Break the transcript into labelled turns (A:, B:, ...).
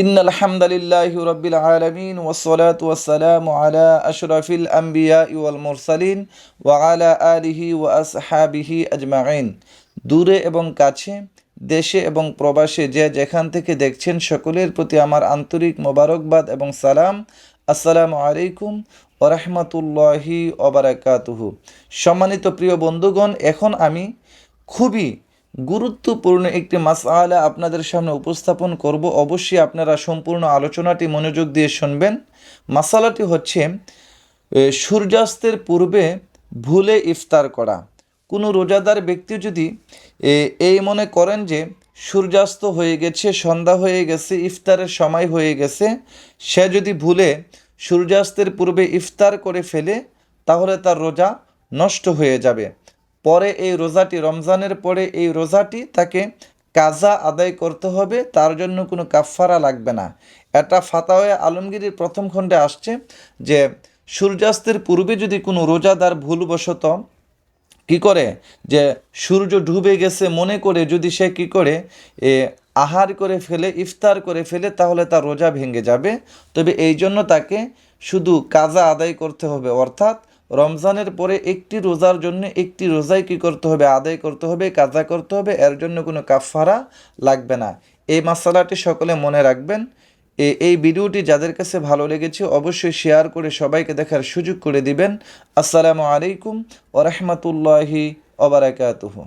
A: إن الحمد لله رب العالمين والصلاة والسلام على أشرف الأنبياء والمرسلين وعلى آله وأصحابه أجمعين দূরে এবং কাছে দেশে এবং প্রবাসে যে যেখান থেকে দেখছেন সকলের প্রতি আমার আন্তরিক মোবারকবাদ এবং সালাম আসসালামু আলাইকুম ওরহমতুল্লাহি ওবরাকাতুহু সম্মানিত প্রিয় বন্ধুগণ এখন আমি খুবই গুরুত্বপূর্ণ একটি মাসআলা আপনাদের সামনে উপস্থাপন করব। অবশ্যই আপনারা সম্পূর্ণ আলোচনাটি মনোযোগ দিয়ে শুনবেন। মাসালাটি হচ্ছে সূর্যাস্তের পূর্বে ভুলে ইফতার করা। কোনো রোজাদার ব্যক্তি যদি এই মনে করেন যে সূর্যাস্ত হয়ে গেছে, সন্ধ্যা হয়ে গেছে, ইফতারের সময় হয়ে গেছে, সে যদি ভুলে সূর্যাস্তের পূর্বে ইফতার করে ফেলে, তাহলে তার রোজা নষ্ট হয়ে যাবে। পরে এই রোজাটি, রমজানের পরে এই রোজাটি তাকে কাজা আদায় করতে হবে, তার জন্য কোনো কাফফারা লাগবে না। এটা ফাতাওয়ে আলমগীরের প্রথম খণ্ডে আসছে যে, সূর্যাস্তের পূর্বে যদি কোনো রোজাদার ভুলবশত কি করে? যে, সূর্য ডুবে গেছে মনে করে যদি সে কি করে? এ, আহার করে ফেলে, ইফতার করে ফেলে, তাহলে তার রোজা ভেঙে যাবে। তবে এই জন্য তাকে শুধু কাজা আদায় করতে হবে, অর্থাৎ রমজানের পরে একটি রোজার জন্য একটি রোজাই কি করতে হবে? আদায় করতে হবে, কাজা করতে হবে, এর জন্য কোনো কাফারা লাগবে না। এই মশালাটি সকলে মনে রাখবেন। এই ভিডিওটি যাদের কাছে ভালো লেগেছে অবশ্যই শেয়ার করে সবাইকে দেখার সুযোগ করে দিবেন। আসসালামু আলাইকুম ওরহমতুল্লাহি ওবরাকাতুহু